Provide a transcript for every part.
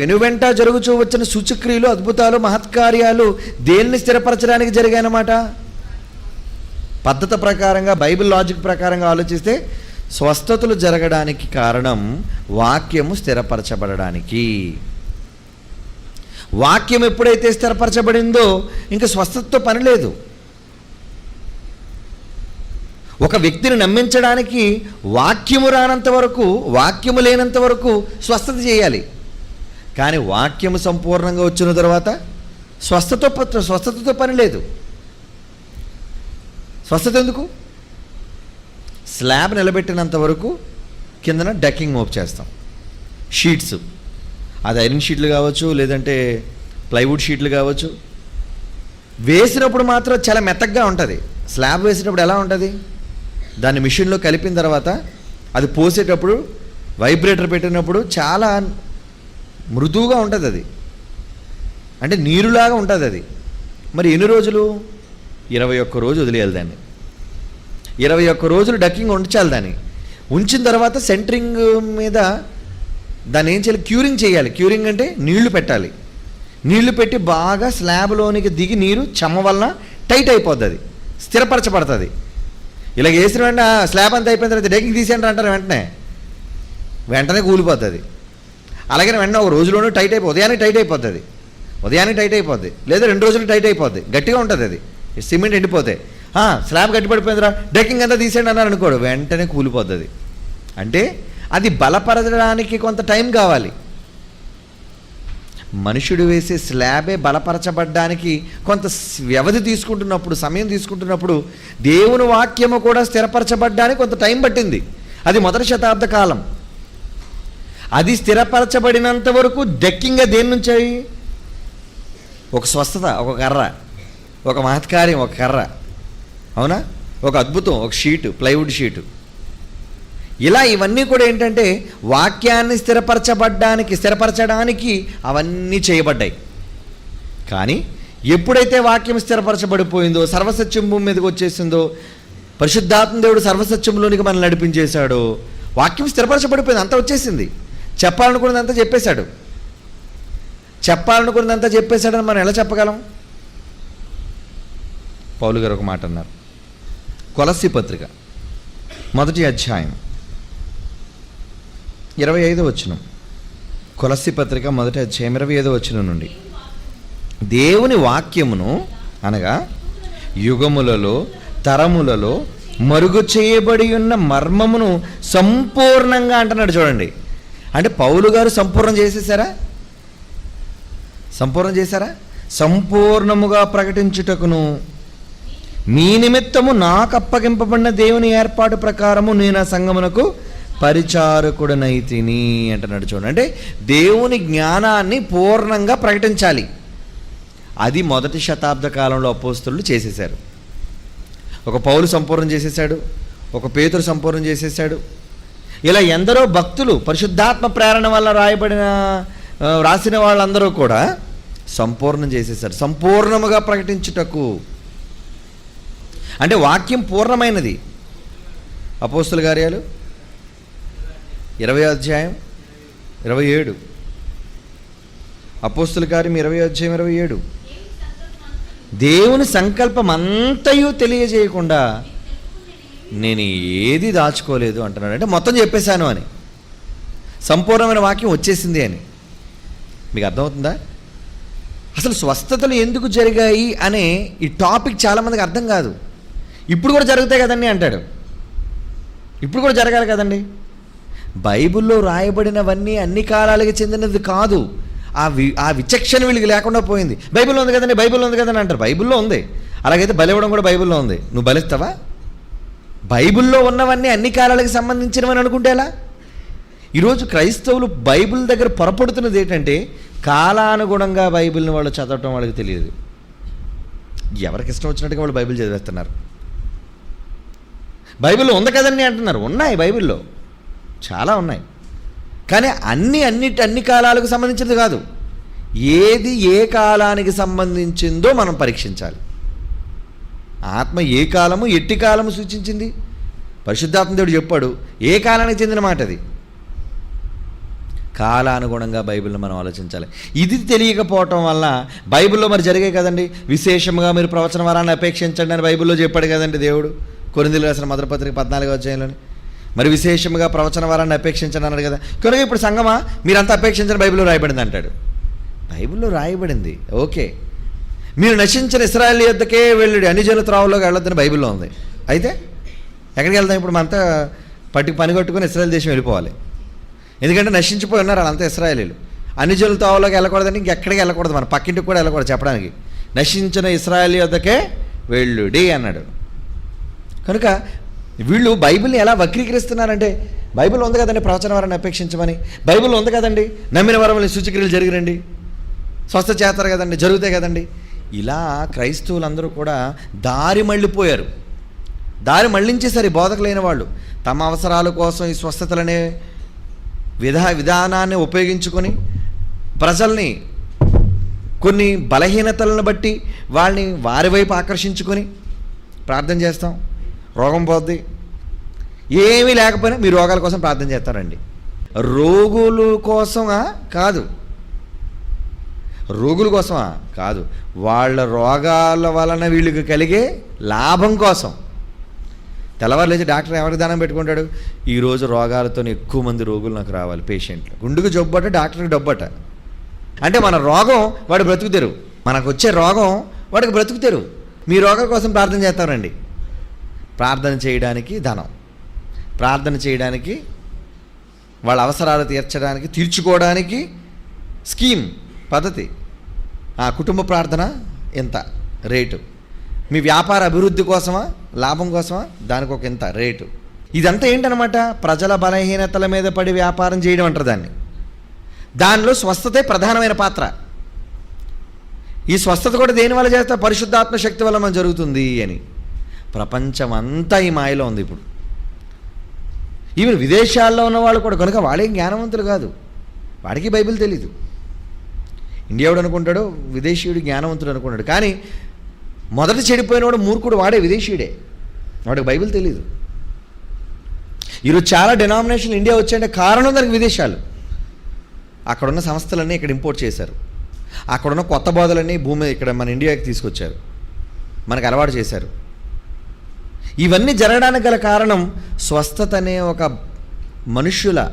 వెనువెంట జరుగుచూ వచ్చిన సూచక్రియలు అద్భుతాలు మహత్కార్యాలు దేన్ని స్థిరపరచడానికి జరిగాయన్నమాట? పద్ధతి ప్రకారంగా బైబిల్ లాజిక్ ప్రకారంగా ఆలోచిస్తే స్వస్థతలు జరగడానికి కారణం వాక్యము స్థిరపరచబడడానికి. వాక్యం ఎప్పుడైతే స్థిరపరచబడిందో ఇంకా స్వస్థతతో పని లేదు. ఒక వ్యక్తిని నమ్మించడానికి వాక్యము రానంత వరకు వాక్యము లేనంత వరకు స్వస్థత చేయాలి. కానీ వాక్యము సంపూర్ణంగా వచ్చిన తర్వాత స్వస్థతో స్వస్థతతో పని లేదు. స్వస్థత ఎందుకు? స్లాబ్ నిలబెట్టినంత వరకు కిందన డెక్కింగ్ మోప్ చేస్తాం. షీట్స్. అది ఐరన్ షీట్లు కావచ్చు లేదంటే ప్లైవుడ్ షీట్లు కావచ్చు. వేసినప్పుడు మాత్రం చాలా మెత్తగా ఉంటుంది. స్లాబ్ వేసినప్పుడు ఎలా ఉంటుంది? దాన్ని మిషన్లో కలిపిన తర్వాత అది పోసేటప్పుడు వైబ్రేటర్ పెట్టినప్పుడు చాలా మృదువుగా ఉంటుంది అది అంటే నీరులాగా ఉంటుంది అది మరి ఎన్ని రోజులు? ఇరవై ఒక్క రోజు వదిలేయాలి దాన్ని. ఇరవై ఒక్క రోజులు డక్కింగ్ ఉంచాలి దాన్ని. ఉంచిన తర్వాత సెంటరింగ్ మీద దాన్ని ఏం చేయాలి? క్యూరింగ్ చేయాలి. క్యూరింగ్ అంటే నీళ్ళు పెట్టాలి. నీళ్ళు పెట్టి బాగా స్లాబ్లోనికి దిగి నీరు చెమ్మ వలన టైట్ అయిపోద్ది అది స్థిరపరచబడుతుంది. ఇలా వేసిన వెంటనే "ఆ, స్లాబ్ అంతా అయిపోయిన తర్వాత డెకింగ్ తీసేయండి అంటారు వెంటనే. వెంటనే కూలిపోతుంది. అలాగే వెంటనే ఒక రోజులోనూ టైట్ అయిపోతుంది ఉదయానికి టైట్ అయిపోతుంది. ఉదయానికి టైట్ అయిపోద్ది. లేదా రెండు రోజులు టైట్ అయిపోద్ది. గట్టిగా ఉంటుంది అది. సిమెంట్ ఎండిపోతే. స్లాబ్ గట్టి పడిపోయిందిరా అంతా తీసేయండి అన్నారు అనుకోడు. వెంటనే కూలిపోద్ది అంటే అది బలపరచడానికి కొంత టైం కావాలి. మనుషుడు వేసే స్లాబే బలపరచబడ్డానికి కొంత వ్యవధి తీసుకుంటున్నప్పుడు సమయం తీసుకుంటున్నప్పుడు దేవుని వాక్యము కూడా స్థిరపరచబడ్డానికి కొంత టైం పట్టింది. అది మొదటి శతాబ్ద కాలం. అది స్థిరపరచబడినంత వరకు డెక్కింగ్గా దేని నుంచి ఒక స్వస్థత ఒక కర్ర ఒక మహత్కార్యం ఒక కర్ర. అవునా? ఒక అద్భుతం ఒక షీటు ప్లైవుడ్ షీటు. ఇలా ఇవన్నీ కూడా ఏంటంటే వాక్యాన్ని స్థిరపరచబడ్డానికి స్థిరపరచడానికి అవన్నీ చేయబడ్డాయి. కానీ ఎప్పుడైతే వాక్యం స్థిరపరచబడిపోయిందో సర్వసత్యం భూమి మీదకి వచ్చేసిందో పరిశుద్ధాత్మ దేవుడు సర్వసత్యంలోనికి మనం నడిపించేశాడో వాక్యం స్థిరపరచబడిపోయింది అంతా వచ్చేసింది. చెప్పాలనుకున్నదంతా చెప్పేశాడు. చెప్పాలనుకున్నదంతా చెప్పేశాడని మనం ఎలా చెప్పగలం? పౌలు గారు ఒక మాట అన్నారు. కొలసి పత్రిక మొదటి అధ్యాయం ఇరవై ఐదో వచ్చిన కొలసి పత్రిక మొదటి అధ్యాయం ఇరవై ఐదో వచ్చిన నుండి. దేవుని వాక్యమును అనగా యుగములలో తరములలో మరుగు చేయబడి ఉన్న మర్మమును సంపూర్ణంగా అంటున్నాడు చూడండి. అంటే పౌలు గారు సంపూర్ణం చేసేసారా? సంపూర్ణం చేశారా? సంపూర్ణముగా ప్రకటించుటకును మీ నిమిత్తము నాకు అప్పగింపబడిన దేవుని ఏర్పాటు ప్రకారము నేను ఆ సంగమునకు పరిచారకుడనైతిని అంటున్నాడు చూడండి. అంటే దేవుని జ్ఞానాన్ని పూర్ణంగా ప్రకటించాలి. అది మొదటి శతాబ్ద కాలంలో అపోస్తులు చేసేశారు. ఒక పౌలు సంపూర్ణం చేసేసాడు ఒక పేతురు సంపూర్ణం చేసేసాడు ఇలా ఎందరో భక్తులు పరిశుద్ధాత్మ ప్రేరణ వల్ల రాయబడిన వ్రాసిన రాసిన వాళ్ళందరూ కూడా సంపూర్ణం చేసేసారు సంపూర్ణముగా ప్రకటించుటకు. అంటే వాక్యం పూర్ణమైనది. అపోస్తుల కార్యాలు ఇరవై అధ్యాయం ఇరవై ఏడు. అపోస్తుల కార్యం ఇరవై అధ్యాయం ఇరవై ఏడు. దేవుని సంకల్పం అంతయు తెలియజేయకుండా నేను ఏది దాచుకోలేదు అంటున్నాడు. అంటే మొత్తం చెప్పేశాను అని. సంపూర్ణమైన వాక్యం వచ్చేసింది అని. మీకు అర్థమవుతుందా? అసలు స్వస్థతలు ఎందుకు జరిగాయి అనే ఈ టాపిక్ చాలామందికి అర్థం కాదు. ఇప్పుడు కూడా జరుగుతాయి కదండి అంటాడు. ఇప్పుడు కూడా జరగాలి కదండి. బైబిల్లో రాయబడినవన్నీ అన్ని కాలాలకి చెందినది కాదు. ఆ వి ఆ విచక్షణ వీళ్ళకి లేకుండా పోయింది. బైబిల్లో ఉంది కదండి బైబిల్లో ఉంది కదండి అంటారు. బైబిల్లో ఉంది. అలాగైతే బలివ్వడం కూడా బైబిల్లో ఉంది. నువ్వు బలిస్తావా బైబిల్లో ఉన్నవన్నీ అన్ని కాలాలకు సంబంధించినవని అనుకుంటేలా ఈరోజు క్రైస్తవులు బైబిల్ దగ్గర పొరపడుతున్నది ఏంటంటే కాలానుగుణంగా బైబిల్ని వాళ్ళు చదవటం వాళ్ళకి తెలియదు. ఎవరికి ఇష్టం వచ్చినట్టుగా వాళ్ళు బైబిల్ చదివేస్తున్నారు? బైబిల్లో ఉంది కదండి అంటున్నారు. ఉన్నాయి బైబిల్లో. చాలా ఉన్నాయి. కానీ అన్ని అన్నిటి అన్ని కాలాలకు సంబంధించినది కాదు. ఏది ఏ కాలానికి సంబంధించిందో మనం పరీక్షించాలి. ఆత్మ ఏ కాలము ఎట్టి కాలము సూచించింది? పరిశుద్ధాత్మ దేవుడు చెప్పాడు ఏ కాలానికి చెందిన మాట అది? కాలానుగుణంగా బైబిల్ని మనం ఆలోచించాలి. ఇది తెలియకపోవటం వల్ల బైబిల్లో మరి జరిగే కదండి? విశేషంగా మీరు ప్రవచన వరాన్ని అపేక్షించండి అని బైబిల్లో చెప్పాడు కదండి దేవుడు. కొరిందులు రాసిన మొదటి పద్నాలుగో అధ్యాయంలోని. మరి విశేషంగా ప్రవచన వరాన్ని అపేక్షించండి అన్నాడు కదా. కనుక ఇప్పుడు సంగమా? మీరంతా అపేక్షించని బైబిల్లో రాయబడింది అంటాడు. బైబిల్లో రాయబడింది. ఓకే. మీరు నశించిన ఇస్రాయల్ యొద్దకే వెళ్ళుడి. అన్ని జనుల త్రావుల్లోకి వెళ్ళొద్దని బైబిల్లో ఉంది. అయితే ఎక్కడికి వెళ్దాం? ఇప్పుడు మనంతా పట్టి పని కట్టుకుని ఇస్రాయల్ దేశం వెళ్ళిపోవాలి. ఎందుకంటే నశించిపోయి ఉన్నారు వాళ్ళంతా ఇస్రాయలీలు. అన్ని జనుల త్రావులోకి వెళ్ళకూడదని ఇంకెక్కడికి వెళ్ళకూడదు మన. పక్కింటికి కూడా వెళ్ళకూడదు చెప్పడానికి. నశించిన ఇస్రాయల్ యొద్దకే వెళ్ళుడి అన్నాడు. కనుక వీళ్ళు బైబిల్ని ఎలా వక్రీకరిస్తున్నారంటే బైబిల్ ఉంది కదండి ప్రవచన వారిని అపేక్షించమని. బైబిల్ ఉంది కదండి నమ్మిన వరములు సూచక్రియలు జరిగిరండి. స్వస్థ చేస్తారు కదండి జరుగుతాయి కదండి. ఇలా క్రైస్తవులందరూ కూడా దారి మళ్ళిపోయారు. దారి మళ్ళించేసారు ఈ బోధకులైన వాళ్ళు. తమ అవసరాల కోసం ఈ స్వస్థతలనే విధా విధానాన్ని ఉపయోగించుకొని ప్రజల్ని కొన్ని బలహీనతలను బట్టి వాళ్ళని వారి వైపు ఆకర్షించుకొని ప్రార్థన చేస్తాం. రోగం పోద్ది. ఏమీ లేకపోయినా మీ రోగాల కోసం ప్రార్థన చేస్తారండి. రోగులు కోసమా కాదు. రోగుల కోసమా? కాదు. వాళ్ళ రోగాల వలన వీళ్ళకి కలిగే లాభం కోసం. తెల్లవారు లేచి డాక్టర్ ఎవరికి దానం పెట్టుకుంటాడు? ఈరోజు రోగాలతో ఎక్కువ మంది రోగులు నాకు రావాలి పేషెంట్లు. గుండుకు జబ్బట డాక్టర్కి డబ్బట అంటే మన రోగం వాడు బ్రతుకుతారు. మనకు వచ్చే రోగం వాడికి బ్రతుకుతారు. మీ రోగం కోసం ప్రార్థన చేస్తారండి. ప్రార్థన చేయడానికి ధనం. ప్రార్థన చేయడానికి వాళ్ళ అవసరాలు తీర్చడానికి తీర్చుకోవడానికి స్కీమ్ పద్ధతి. ఆ కుటుంబ ప్రార్థన ఎంత? రేటు. మీ వ్యాపార అభివృద్ధి కోసమా? లాభం కోసమా? దానికి ఒక ఇంత రేటు. ఇదంతా ఏంటనమాట? ప్రజల బలహీనతల మీద పడి వ్యాపారం చేయడం అంటారు దాన్ని. దానిలో స్వస్థతే ప్రధానమైన పాత్ర. ఈ స్వస్థత కూడా దేని వల్ల చేస్తా? పరిశుద్ధాత్మ శక్తి వల్ల మనం జరుగుతుంది అని. ప్రపంచం అంతా ఈ మాయలో ఉంది ఇప్పుడు. ఈవెన్ విదేశాల్లో ఉన్న వాళ్ళు కూడా కనుక వాళ్ళేం జ్ఞానవంతులు కాదు. వాడికి బైబిల్ తెలీదు. ఇండియావుడు అనుకుంటాడు? విదేశీయుడు జ్ఞానవంతుడు అనుకుంటాడు. కానీ మొదట చెడిపోయినవాడు మూర్ఖుడు వాడే విదేశీయుడే. వాడికి బైబిల్ తెలీదు. ఈరోజు చాలా డినామినేషన్ ఇండియా వచ్చాయంటే కారణం దానికి విదేశాలు. అక్కడున్న సంస్థలన్నీ ఇక్కడ ఇంపోర్ట్ చేశారు. అక్కడున్న కొత్త బోధలన్నీ భూమి ఇక్కడ మన ఇండియాకి తీసుకొచ్చారు. మనకు అలవాటు చేశారు. ఇవన్నీ జరగడానికి గల కారణం స్వస్థత అనే ఒక మనుష్యుల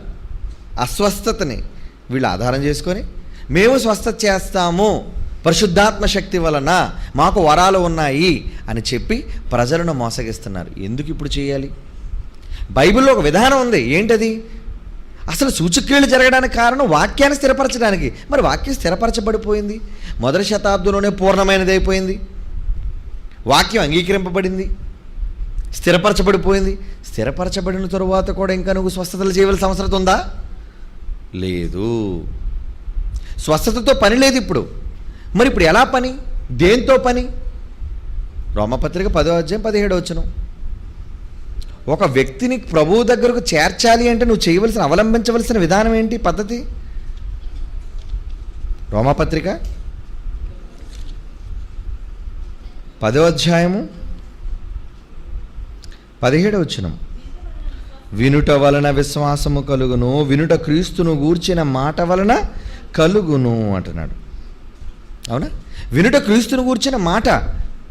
అస్వస్థతని వీళ్ళు ఆధారం చేసుకొని మేము స్వస్థ చేస్తాము. పరిశుద్ధాత్మ శక్తి వలన మాకు వరాలు ఉన్నాయి అని చెప్పి ప్రజలను మోసగిస్తున్నారు. ఎందుకు ఇప్పుడు చేయాలి? బైబిల్లో ఒక విధానం ఉంది. ఏంటది? అసలు సూచక్రియలు జరగడానికి కారణం వాక్యాన్ని స్థిరపరచడానికి. మరి వాక్యం స్థిరపరచబడిపోయింది. మొదటి శతాబ్దంలోనే పూర్ణమైనది అయిపోయింది. వాక్యం అంగీకరింపబడింది. స్థిరపరచబడిపోయింది. స్థిరపరచబడిన తరువాత కూడా ఇంకా నువ్వు స్వస్థతలు చేయవలసిన అవసరం ఉందా? లేదు. స్వస్థతతో పని లేదు ఇప్పుడు. మరి ఇప్పుడు ఎలా పని? దేంతో పని? రోమపత్రిక పదో అధ్యాయం పదిహేడు వచ్చును ఒక వ్యక్తిని ప్రభువు దగ్గరకు చేర్చాలి అంటే నువ్వు చేయవలసిన అవలంబించవలసిన విధానం ఏంటి పద్ధతి? రోమపత్రిక పదో అధ్యాయము పదిహేడు వచ్చినం వినుట వలన విశ్వాసము కలుగును వినుట క్రీస్తును గూర్చిన మాట వలన కలుగును అంటున్నాడు. అవునా? వినుట క్రీస్తును కూర్చిన మాట.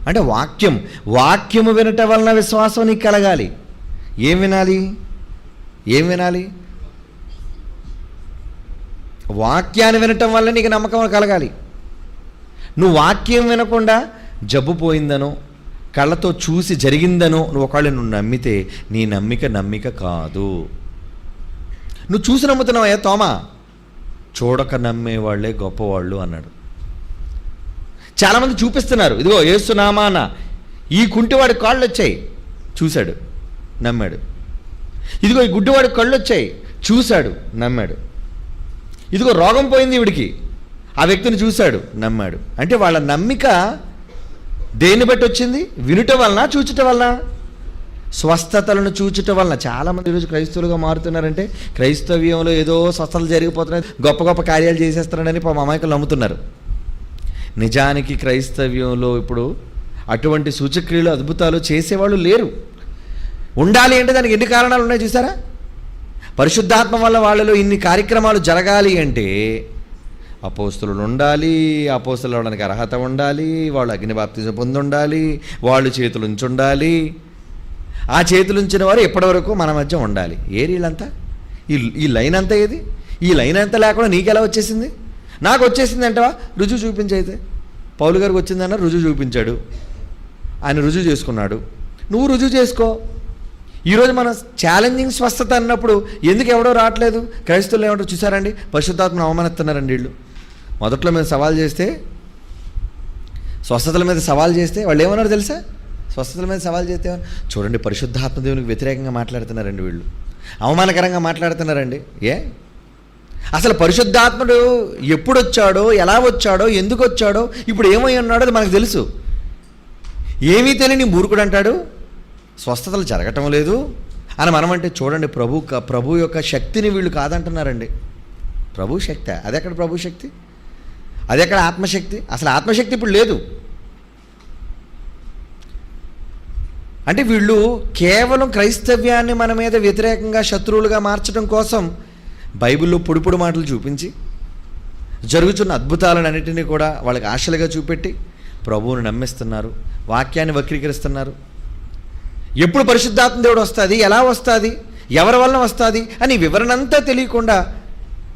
అంటే వాక్యం. వాక్యము వినట వలన విశ్వాసం నీకు కలగాలి. ఏం వినాలి? ఏం వినాలి? వాక్యాన్ని వినటం వల్ల నీకు నమ్మకం కలగాలి. నువ్వు వాక్యం వినకుండా జబ్బు పోయిందనో కళ్ళతో చూసి జరిగిందనో నువ్వు ఒకవేళ నువ్వు నమ్మితే నీ నమ్మిక నమ్మిక కాదు. నువ్వు చూసి నమ్ముతున్నావా తోమా? చూడక నమ్మేవాళ్ళే గొప్పవాళ్ళు అన్నాడు. చాలామంది చూపిస్తున్నారు. ఇదిగో ఏస్తున్నామాన ఈ కుంటివాడి కాళ్ళు వచ్చాయి చూశాడు నమ్మాడు. ఇదిగో ఈ గుడ్డివాడి కళ్ళు వచ్చాయి చూశాడు నమ్మాడు. ఇదిగో రోగం పోయింది ఇవిడికి ఆ వ్యక్తిని చూశాడు నమ్మాడు. అంటే వాళ్ళ నమ్మిక దేన్ని బట్టి వచ్చింది? వినుట వలన చూచుట వలన? స్వస్థతలను చూచటం వలన చాలామంది ఈరోజు క్రైస్తవులుగా మారుతున్నారంటే క్రైస్తవ్యంలో ఏదో స్వస్థతలు జరిగిపోతున్నాయి గొప్ప గొప్ప కార్యాలు చేసేస్తున్నారని పాపం అమాయకులు నమ్ముతున్నారు. నిజానికి క్రైస్తవ్యంలో ఇప్పుడు అటువంటి సూచక్రియలు అద్భుతాలు చేసేవాళ్ళు లేరు. ఉండాలి అంటే దానికి ఎన్ని కారణాలు ఉన్నాయి చూసారా? పరిశుద్ధాత్మ వల్ల వాళ్ళలో ఇన్ని కార్యక్రమాలు జరగాలి అంటే అపోస్తులు ఉండాలి అపోస్తులు అవడానికి అర్హత ఉండాలి వాళ్ళు అగ్నిబాప్తిజం పొంది ఉండాలి వాళ్ళు చేతులు ఉండాలి ఆ చేతులు ఉంచిన వారు ఎప్పటివరకు మన మధ్య ఉండాలి. ఏ ఈ ఈ లైన్ అంతా ఏది? ఈ లైన్ అంతా లేకుండా నీకెలా వచ్చేసింది? నాకు వచ్చేసింది అంటవా? రుజువు చూపించైతే పౌలు గారికి వచ్చిందన్న రుజువు చూపించాడు. ఆయన రుజువు చేసుకున్నాడు. నువ్వు రుజువు చేసుకో. ఈరోజు మన ఛాలెంజింగ్ స్వస్థత అన్నప్పుడు ఎందుకు ఎవడో రావట్లేదు? క్రైస్తవులు ఏమంటారు చూసారండి? పరిశుద్ధాత్మను అవమానిస్తున్నారండి వీళ్ళు. మొదట్లో మేము సవాల్ చేస్తే స్వస్థతల మీద సవాల్ చేస్తే వాళ్ళు ఏమన్నారు తెలుసా? స్వస్థతల మీద సవాల్ చేస్తే చూడండి పరిశుద్ధాత్మదేవునికి వ్యతిరేకంగా మాట్లాడుతున్నారండి వీళ్ళు. అవమానకరంగా మాట్లాడుతున్నారండి. ఏ? అసలు పరిశుద్ధాత్ముడు ఎప్పుడు వచ్చాడో ఎలా వచ్చాడో ఎందుకు వచ్చాడో ఇప్పుడు ఏమై ఉన్నాడో అది మనకు తెలుసు. ఏమీ తెలియని మూర్ఖుడు అంటాడు? స్వస్థతలు జరగటం లేదు అని మనమంటే చూడండి ప్రభు ప్రభు యొక్క శక్తిని వీళ్ళు కాదంటున్నారండి. ప్రభు శక్తి. అది ఎక్కడ ప్రభు శక్తి? అది ఎక్కడ ఆత్మశక్తి? అసలు ఆత్మశక్తి ఇప్పుడు లేదు. అంటే వీళ్ళు కేవలం క్రైస్తవ్యాన్ని మన మీద వ్యతిరేకంగా శత్రువులుగా మార్చడం కోసం బైబిల్లో పొడి పొడి మాటలు చూపించి జరుగుతున్న అద్భుతాలన్నిటినీ కూడా వాళ్ళకి ఆశలుగా చూపెట్టి ప్రభువుని నమ్మిస్తున్నారు వాక్యాన్ని వక్రీకరిస్తున్నారు. ఎప్పుడు పరిశుద్ధాత్మ దేవుడు వస్తుంది? ఎలా వస్తుంది? ఎవరి వలన వస్తుంది? అని వివరణ అంతా తెలియకుండా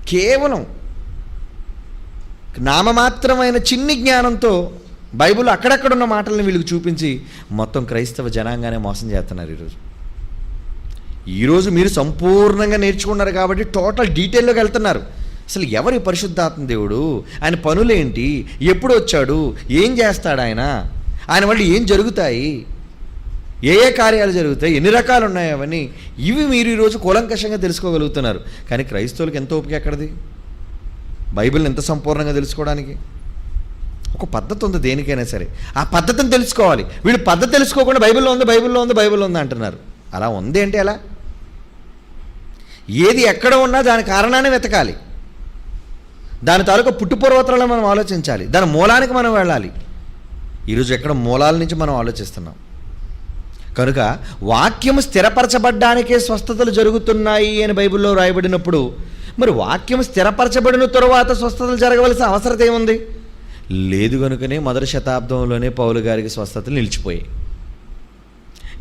కేవలం నామమాత్రమైన చిన్ని జ్ఞానంతో బైబిల్ అక్కడక్కడ ఉన్న మాటలను వీళ్ళకి చూపించి మొత్తం క్రైస్తవ జనాంగానే మోసం చేస్తున్నారు ఈరోజు. ఈరోజు మీరు సంపూర్ణంగా నేర్చుకున్నారు కాబట్టి టోటల్ డీటెయిల్లోకి వెళ్తున్నారు. అసలు ఎవరి పరిశుద్ధాత్మ దేవుడు? ఆయన పనులేంటి? ఎప్పుడు వచ్చాడు? ఏం చేస్తాడు ఆయన? ఆయన వల్ల ఏం జరుగుతాయి? ఏ ఏ కార్యాలు జరుగుతాయి? ఎన్ని రకాలు ఉన్నాయి అవన్నీ ఇవి మీరు ఈరోజు కూలంకషంగా తెలుసుకోగలుగుతున్నారు. కానీ క్రైస్తవులకు ఎంత ఓపిక ఎక్కడది? బైబిల్ని ఎంత సంపూర్ణంగా తెలుసుకోవడానికి? ఒక పద్ధతి ఉంది దేనికైనా సరే. ఆ పద్ధతిని తెలుసుకోవాలి. వీళ్ళు పద్ధతి తెలుసుకోకుండా బైబిల్లో ఉంది బైబిల్లో ఉంది బైబిల్లో ఉంది అంటున్నారు. అలా ఉంది అంటే ఎలా? ఏది ఎక్కడ ఉన్నా దాని కారణాన్ని వెతకాలి. దాని తాలూకా పుట్టుపూర్వతలను మనం ఆలోచించాలి. దాని మూలానికి మనం వెళ్ళాలి. ఈరోజు ఎక్కడ మూలాల నుంచి మనం ఆలోచిస్తున్నాం? కనుక వాక్యం స్థిరపరచబడ్డానికే స్వస్థతలు జరుగుతున్నాయి అని బైబిల్లో రాయబడినప్పుడు మరి వాక్యం స్థిరపరచబడిన తరువాత స్వస్థతలు జరగవలసిన అవసరం ఏముంది? లేదు కనుకనే మొదటి శతాబ్దంలోనే పౌలు గారికి స్వస్థతలు నిలిచిపోయాయి.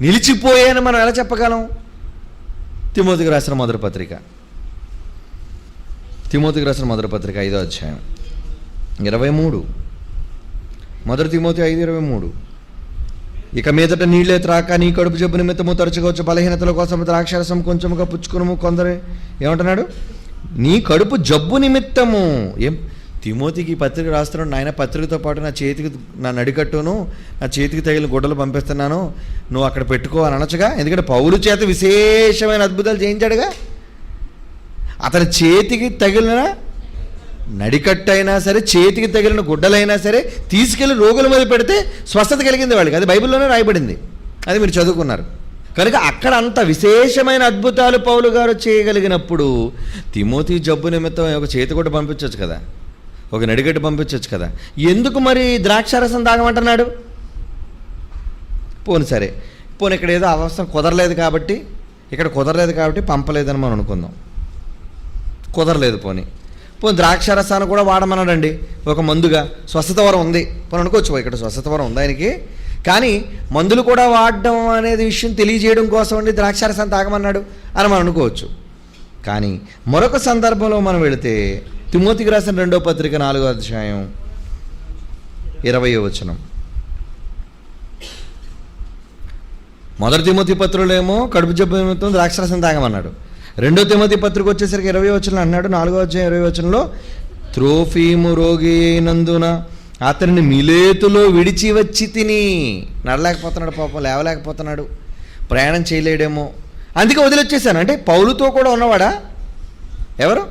నిలిచిపోయాయని మనం ఎలా చెప్పగలం? తిమోతికి రాసిన మొదటి పత్రిక. తిమోతికి రాసిన మొదటి పత్రిక ఐదో అధ్యాయం. ఇరవై మూడు. మొదటి తిమోతి ఐదు ఇరవై మూడు. ఇక మీదట నీళ్ళే త్రాక నీ కడుపు జబ్బు నిమిత్తము తరచుగా వచ్చే బలహీనతల కోసం ద్రాక్షరసం కొంచెముగా పుచ్చుకునము కొందరు. ఏమంటున్నాడు? నీ కడుపు జబ్బు నిమిత్తము. ఏం? తిమోతికి పత్రిక రాస్తున్నాడు నాయన పత్రికతో పాటు నా చేతికి నా నడికట్టును నా చేతికి తగిలిన గుడ్డలు పంపిస్తున్నాను. నువ్వు అక్కడ పెట్టుకో అని అనొచ్చుగా? ఎందుకంటే పౌలు చేత విశేషమైన అద్భుతాలు చేయించాడుగా. అతని చేతికి తగిలిన నడికట్టు అయినా సరే చేతికి తగిలిన గుడ్డలైనా సరే తీసుకెళ్ళి రోగుల మీద పెడితే స్వస్థత కలిగింది వాళ్ళకి. అది బైబిల్లోనే రాయబడింది. అది మీరు చదువుకున్నారు. కనుక అక్కడ అంత విశేషమైన అద్భుతాలు పౌలు గారు చేయగలిగినప్పుడు తిమోతి జబ్బు నిమిత్తం ఒక చేతి కూడా పంపించవచ్చు కదా. ఒక నడిగట్టు పంపించవచ్చు కదా. ఎందుకు మరి ద్రాక్షారసం తాగమంటున్నాడు? పోను సరే. పోను ఇక్కడ ఏదో అవసరం కుదరలేదు కాబట్టి ఇక్కడ కుదరలేదు కాబట్టి పంపలేదని మనం అనుకుందాం. కుదరలేదు పోని. పోనీ ద్రాక్షారసాన్ని కూడా వాడమన్నాడండి. ఒక మందుగా. స్వస్థత వరం ఉంది. పోనీ అనుకోవచ్చు ఇక్కడ స్వస్థత వరం ఉంది ఆయనకి. కానీ మందులు కూడా వాడడం అనేది విషయం తెలియజేయడం కోసం అండి ద్రాక్షారసాన్ని తాగమన్నాడు అని మనం అనుకోవచ్చు. కానీ మరొక సందర్భంలో మనం వెళితే తిమోతికి రాసిన రెండో పత్రిక నాలుగో అధ్యాయం ఇరవయో వచనం. మొదటి తిమోతి పత్రులేమో కడుపు జబ్బు నిమిత్తం ద్రాక్షరసం తాగమన్నాడు. రెండో తిమోతి పత్రిక వచ్చేసరికి ఇరవై వచనం అన్నాడు. నాలుగో అధ్యాయం ఇరవై వచనంలో త్రోఫీము రోగి అయినందున అతనిని మిలేతులో విడిచి వచ్చి తిని నడలేకపోతున్నాడు పాపం లేవలేకపోతున్నాడు. ప్రయాణం చేయలేడేమో. అందుకే వదిలొచ్చేసాను అంటే పౌలుతో కూడా ఉన్నవాడా? ఎవరు?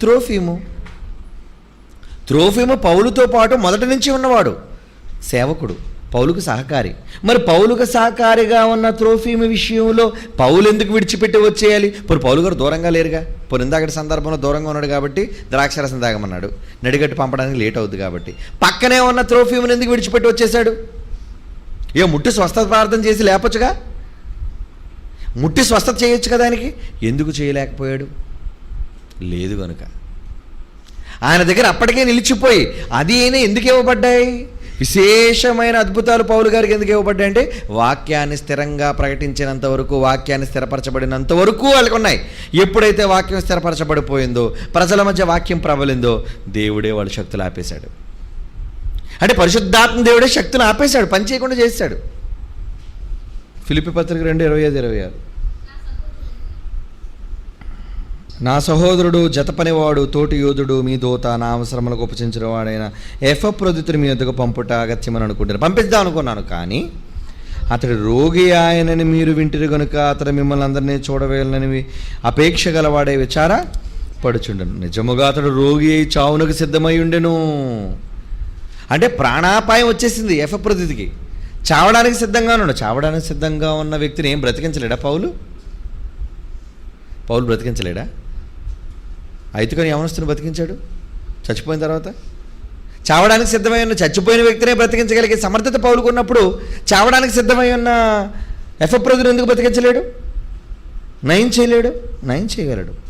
త్రోఫీము. త్రోఫీము పౌలుతో పాటు మొదటి నుంచి ఉన్నవాడు సేవకుడు పౌలుకు సహకారి. మరి పౌలుకు సహకారిగా ఉన్న త్రోఫీము విషయంలో పౌలు ఎందుకు విడిచిపెట్టి వచ్చేయాలి? ఇప్పుడు పౌలు గారు దూరంగా లేరుగా? ఇప్పుడు ఇందాకటి సందర్భంలో దూరంగా ఉన్నాడు కాబట్టి ద్రాక్షరసం తాగమన్నాడు. నడిగట్టు పంపడానికి లేట్ అవుద్ది కాబట్టి. పక్కనే ఉన్న త్రోఫీముని ఎందుకు విడిచిపెట్టి వచ్చేసాడు ఏ ముట్టి స్వస్థత ప్రార్థన చేసి లేపొచ్చుగా? ముట్టి స్వస్థత చేయొచ్చు కదా ఎందుకు చేయలేకపోయాడు? లేదు కనుక ఆయన దగ్గర అప్పటికే నిలిచిపోయి అది అయినా ఎందుకు ఇవ్వబడ్డాయి? విశేషమైన అద్భుతాలు పౌలు గారికి ఎందుకు ఇవ్వబడ్డాయి అంటే వాక్యాన్ని స్థిరంగా ప్రకటించినంత వరకు వాక్యాన్ని స్థిరపరచబడినంత వరకు వాళ్ళకు ఉన్నాయి. ఎప్పుడైతే వాక్యం స్థిరపరచబడిపోయిందో ప్రజల మధ్య వాక్యం ప్రబలిందో దేవుడే వాళ్ళ శక్తులు ఆపేశాడు. అంటే పరిశుద్ధాత్మ దేవుడే శక్తులు ఆపేశాడు పని చేయకుండా చేశాడు. ఫిలిపి పత్రిక రెండు ఇరవై ఐదు ఇరవై ఆరు. నా సహోదరుడు జతపనివాడు తోటి యోధుడు మీ దోత నా అవసరములకు ఉపచించిన వాడైన ఎఫప్రొదితుని మీ వద్దకు పంపుట అగత్యమని అనుకుంటాను పంపిద్దాం అనుకున్నాను కానీ అతడు రోగి ఆయనని మీరు వింటిరు గనుక అతడు మిమ్మల్ని అందరినీ చూడవేయాలని అపేక్ష గలవాడే విచార పడుచుండను. నిజముగా అతడు రోగి అయి చావునకు సిద్ధమై ఉండెను. అంటే ప్రాణాపాయం వచ్చేసింది ఎఫప్రతికి చావడానికి సిద్ధంగా ఉన్నాడు. చావడానికి సిద్ధంగా ఉన్న వ్యక్తిని ఏం బ్రతికించలేడా పౌలు? పౌలు బ్రతికించలేడా? అయితుకొని యవనస్తుని బతికించాడు? చచ్చిపోయిన తర్వాత? చావడానికి సిద్ధమై ఉన్న చచ్చిపోయిన వ్యక్తినే బ్రతికించగలిగే సమర్థత పౌలుకున్నప్పుడు చావడానికి సిద్ధమై ఉన్న ఎఫప్రదుని ఎందుకు బ్రతికించలేడు? నయం చేయలేడు? నయం చేయగలడు.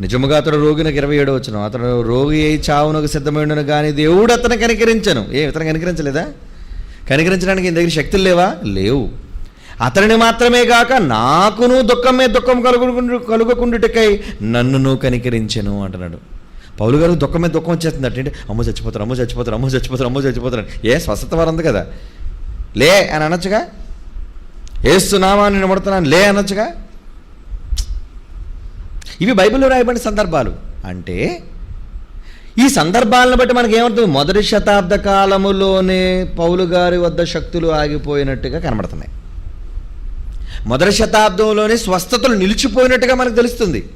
నిజముగా అతడు రోగినకు ఇరవై ఏడు వచ్చిన అతడు రోగి అయి చావునకు సిద్ధమైండను కానీ దేవుడు అతను కనికరించను. ఏ ఇతను కనికరించలేదా? కనికరించడానికి ఈయన దగ్గర శక్తులు లేవా? లేవు. అతనిని మాత్రమే కాక నాకును దుఃఖమే దుఃఖం కలుగు కలుగకుండుటకై నన్నును కనికరించెను అంటున్నాడు. పౌలు గారు దుఃఖమే దుఃఖం వచ్చేస్తుంది. అంటే అమ్మో చచ్చిపోతారు అమ్మో చచ్చిపోతారు అమ్మో చచ్చిపోతారు అమ్మో చచ్చిపోతారు ఏ స్వస్థత వారంది కదా. లే అని అనొచ్చుగా? ఏస్తున్నామా నేను పడుతున్నాను లే అనొచ్చుగా? ఇవి బైబిల్లో రాయబడిన సందర్భాలు. అంటే ఈ సందర్భాలను బట్టి మనకి ఏమవుతుంది మొదటి శతాబ్ద కాలములోనే పౌలు గారి వద్ద శక్తులు ఆగిపోయినట్టుగా కనబడుతున్నాయి. మొదటి శతాబ్దంలోనే స్వస్థతలు నిలిచిపోయినట్టుగా మనకు తెలుస్తుంది.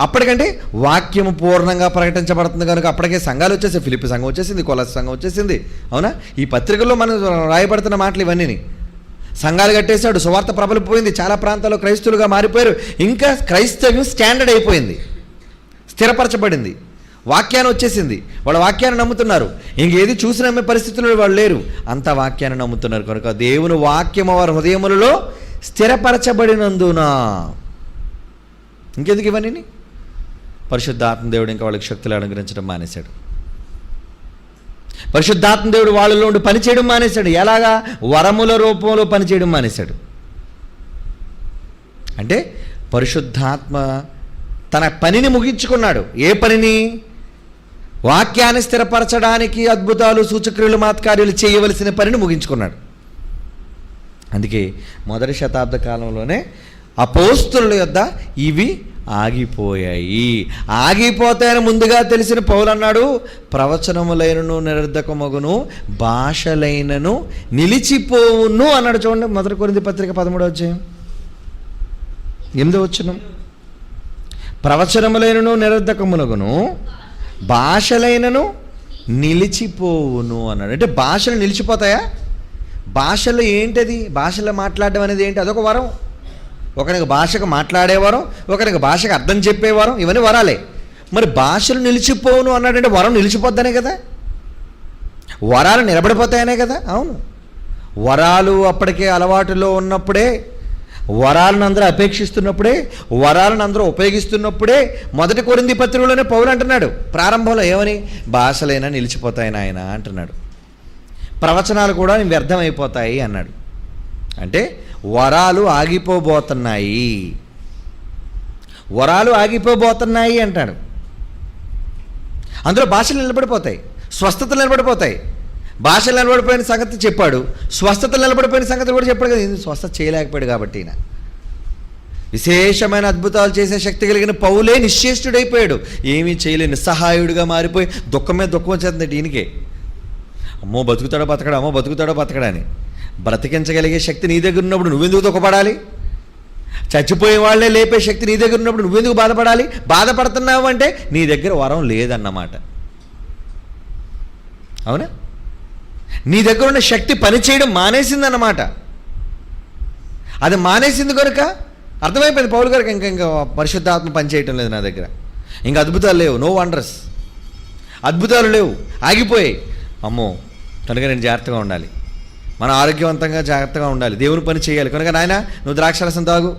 అప్పటికంటే వాక్యము పూర్ణంగా ప్రకటించబడుతుంది కనుక అప్పటికే సంఘాలు వచ్చేసాయి. ఫిలిపి సంఘం వచ్చేసింది కొలస సంఘం వచ్చేసింది. అవునా? ఈ పత్రికల్లో మనం రాయబడుతున్న మాటలు ఇవన్నీ సంఘాలు కట్టేశాడు సువార్త ప్రబలిపోయింది చాలా ప్రాంతాల్లో క్రైస్తవులుగా మారిపోయారు. ఇంకా క్రైస్తవ్యం స్టాండర్డ్ అయిపోయింది. స్థిరపరచబడింది. వాక్యాన్ని వచ్చేసింది. వాళ్ళ వాక్యాన్ని నమ్ముతున్నారు. ఇంకేది చూసి నమ్మే పరిస్థితుల్లో వాళ్ళు లేరు. అంత వాక్యాన్ని నమ్ముతున్నారు. కనుక దేవుని వాక్యము వారి హృదయములలో స్థిరపరచబడినందున. ఇంకెందుకు ఇవన్నీ పరిశుద్ధాత్మ దేవుడు ఇంకా వాళ్ళకి శక్తులు అనుగ్రహించడం మానేశాడు. పరిశుద్ధాత్మ దేవుడు వాళ్ళలో ఉండి పనిచేయడం మానేశాడు. ఎలాగా? వరముల రూపంలో పనిచేయడం మానేశాడు. అంటే పరిశుద్ధాత్మ తన పనిని ముగించుకున్నాడు. ఏ పనిని? వాక్యాన్ని స్థిరపరచడానికి అద్భుతాలు సూచక్రియలు మాత్కార్యాలు చేయవలసిన పనిని ముగించుకున్నాడు. అందుకే మొదటి శతాబ్ద కాలంలోనే అపోస్తుల యొద్ద ఇవి ఆగిపోయాయి. ఆగిపోతాయని ముందుగా తెలిసిన పౌలు అన్నాడు ప్రవచనములైనను నిరర్ధకమగును భాషలైనను నిలిచిపోవును అన్నాడు. చూడండి మొదటి కొరింది పత్రిక పదమూడవ అధ్యాయం. ఎనిమిదో వచ్చిన ప్రవచనములైనను నిరర్ధకములగును భాషలైనను నిలిచిపోవును అన్నాడు. అంటే భాషలు నిలిచిపోతాయా? భాషలో ఏంటది? భాషలో మాట్లాడడం అనేది ఏంటి? అదొక వరం. ఒకరికి భాషకు మాట్లాడేవారం ఒకరికి భాషకు అర్థం చెప్పేవారం ఇవన్నీ వరాలే. మరి భాషలు నిలిచిపోవును అన్నాడంటే వరం నిలిచిపోద్దనే కదా? వరాలు నిలబడిపోతాయనే కదా? అవును. వరాలు అప్పటికే అలవాటులో ఉన్నప్పుడే వరాలను అందరూ అపేక్షిస్తున్నప్పుడే వరాలను అందరూ ఉపయోగిస్తున్నప్పుడే మొదటి కొరింది పత్రికలోనే పౌరు అంటున్నాడు. ప్రారంభంలో ఏమని? భాషలైనా నిలిచిపోతాయని ఆయన అంటున్నాడు. ప్రవచనాలు కూడా వ్యర్థమైపోతాయి అన్నాడు. అంటే వరాలు ఆగిపోబోతున్నాయి. వరాలు ఆగిపోబోతున్నాయి అంటాడు. అందులో భాషలు నిలబడిపోతాయి. స్వస్థతలు నిలబడిపోతాయి. భాషలు నిలబడిపోయిన సంగతి చెప్పాడు. స్వస్థతలు నిలబడిపోయిన సంగతి కూడా చెప్పాడు కదా. ఇది స్వస్థత చేయలేకపోయాడు కాబట్టి ఈయన. విశేషమైన అద్భుతాలు చేసే శక్తి కలిగిన పౌలే నిశ్చేష్టుడైపోయాడు. ఏమీ చేయలేని నిస్సహాయుడిగా మారిపోయి దుఃఖమే దుఃఖం వచ్చేస్తుంది ఈయనకే. అమ్మో బతుకుతాడో బతకడా అమ్మో బతుకుతాడో బతకడా అని. బ్రతికించగలిగే శక్తి నీ దగ్గర ఉన్నప్పుడు నువ్వెందుకు దుఃఖపడాలి చచ్చిపోయే వాళ్ళే లేపే శక్తి నీ దగ్గర ఉన్నప్పుడు నువ్వెందుకు బాధపడాలి? బాధపడుతున్నావు అంటే నీ దగ్గర వరం లేదన్నమాట. అవునా? నీ దగ్గర ఉన్న శక్తి పనిచేయడం మానేసిందన్నమాట. అది మానేసింది కనుక అర్థమైపోయింది పౌలు గారికి ఇంకా ఇంకా పరిశుద్ధాత్మ పనిచేయటం లేదు నా దగ్గర. ఇంకా అద్భుతాలు లేవు నో వండర్స్ అద్భుతాలు లేవు ఆగిపోయాయి. అమ్మో కనుక నేను జాగ్రత్తగా ఉండాలి. మన ఆరోగ్యవంతంగా జాగ్రత్తగా ఉండాలి. దేవుని పని చేయాలి. కనుక నాయన నువ్వు ద్రాక్షరసం తాగు.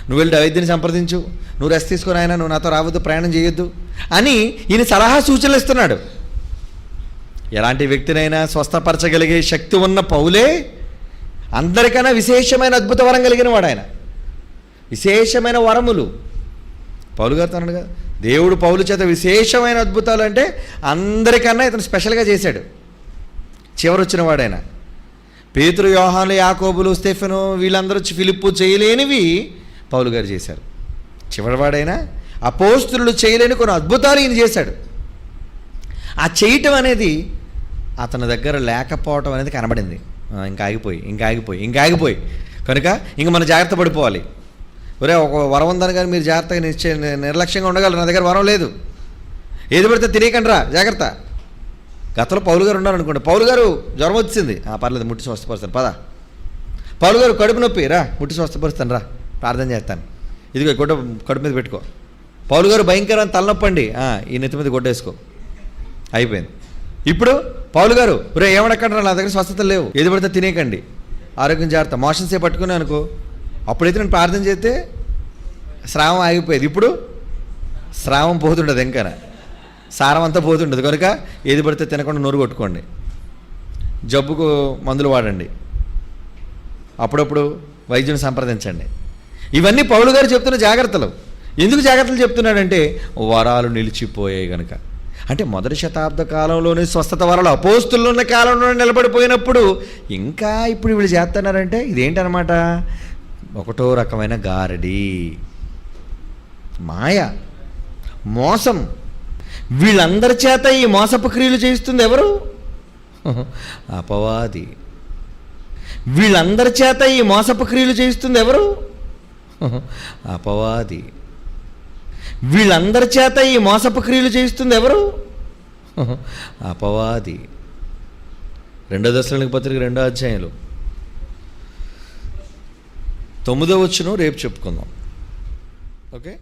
నువ్వు వెళ్ళి వైద్యుని సంప్రదించు. నువ్వు రెస్ట్ తీసుకుని ఆయన నువ్వు నాతో రావద్దు ప్రయాణం చేయొద్దు అని ఈయన సలహా సూచనలు ఇస్తున్నాడు. ఎలాంటి వ్యక్తినైనా స్వస్థపరచగలిగే శక్తి ఉన్న పౌలే అందరికైనా విశేషమైన అద్భుత వరం కలిగిన వాడు ఆయన. విశేషమైన వరములు. పౌలు గారితో అన్నాడు కదా దేవుడు పౌలు చేత విశేషమైన అద్భుతాలు అంటే అందరికన్నా ఇతను స్పెషల్గా చేశాడు. చివరి వచ్చిన వాడైనా పేతురు యోహాను యాకోబులు స్టెఫెను వీళ్ళందరూ ఫిలిప్పు చేయలేనివి పౌలు గారు చేశారు. చివరివాడైనా అపోస్తులు చేయలేని కొన్ని అద్భుతాలు ఈయన చేశాడు. ఆ చేయటం అనేది అతని దగ్గర లేకపోవటం అనేది కనబడింది. ఇంకా ఆగిపోయి ఇంకా ఆగిపోయి ఇంకా ఆగిపోయి. కనుక ఇంక మనం జాగ్రత్త పడిపోవాలి. ఒరే ఒక వరం ఉందని కానీ మీరు జాగ్రత్తగా నిశ్చయ నిర్లక్ష్యంగా ఉండగలరు. నా దగ్గర వరం లేదు. ఏది పడితే తినేయకండి రా జాగ్రత్త. గతంలో పౌలు గారు ఉన్నారు అనుకోండి పౌలు గారు జ్వరం వచ్చింది. ఆ, పర్లేదు ముట్టి స్వస్థపరుస్తాను. పద. పౌలు గారు కడుపు నొప్పి రా ముట్టి స్వస్థపరుస్తాను రా ప్రార్థన చేస్తాను. ఇదిగో గుడ్డ కడుపు మీద పెట్టుకో. పౌలు గారు భయంకరమైన తలనొప్పండి. ఈ నెత్తి మీద గుడ్డ వేసుకో అయిపోయింది. ఇప్పుడు పౌలు గారు రే ఏమడకంటారా నా దగ్గర స్వస్థత లేవు. ఏది పడితే తినేయకండి. ఆరోగ్యం జాగ్రత్త. మోషన్స్ ఏ పట్టుకుని అనుకో. అప్పుడైతే నేను ప్రార్థన చేస్తే స్రావం ఆగిపోయేది. ఇప్పుడు స్రావం పోతుండదు ఇంకా సారం అంతా పోతుండదు. కనుక ఏది పడితే తినకుండా నోరు కొట్టుకోండి. జబ్బుకు మందులు వాడండి. అప్పుడప్పుడు వైద్యుని సంప్రదించండి. ఇవన్నీ పౌలు గారు చెప్తున్న జాగ్రత్తలు. ఎందుకు జాగ్రత్తలు చెప్తున్నాడంటే వరాలు నిలిచిపోయాయి గనుక. అంటే మొదటి శతాబ్ద కాలంలోనే స్వస్థత వరాలు అపోస్తులున్న ఉన్న కాలంలో నిలబడిపోయినప్పుడు ఇంకా ఇప్పుడు వీళ్ళు చేస్తున్నారంటే ఇదేంటనమాట ఒకటో రకమైన గారడి. మాయ మోసం వీళ్ళందరి చేత ఈ మోసపు క్రియలు చేయిస్తుంది ఎవరు? అపవాది. వీళ్ళందరి చేత ఈ మోసపు క్రియలు చేయిస్తుంది ఎవరు? అపవాది. వీళ్ళందరి చేత ఈ మోసపు క్రియలు చేయిస్తుంది ఎవరు? అపవాది. రెండో దశలకు పత్రిక రెండో అధ్యాయంలో. తొమ్మిదో వచ్చును రేపు చెప్పుకుందాం. ఓకే?